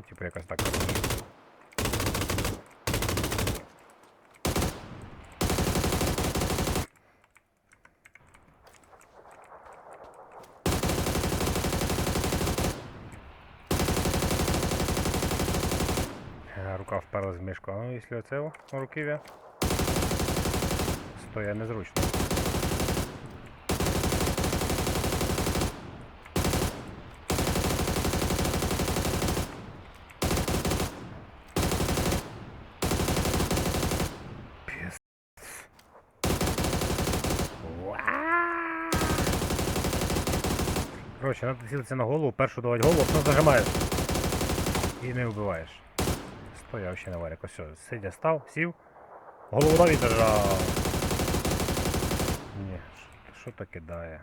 Ну, типу, якось так. Е, рука вперлась в мішку, а ну якщо оце руків'я, то я незручно. Коротше, треба цілитися на голову, першу давати голову, потім зажимаєш. І не вбиваєш. Стояв ще на варік. Ось, все, сидя став, сів. Голову навіть держав. Ні, що- то кидає?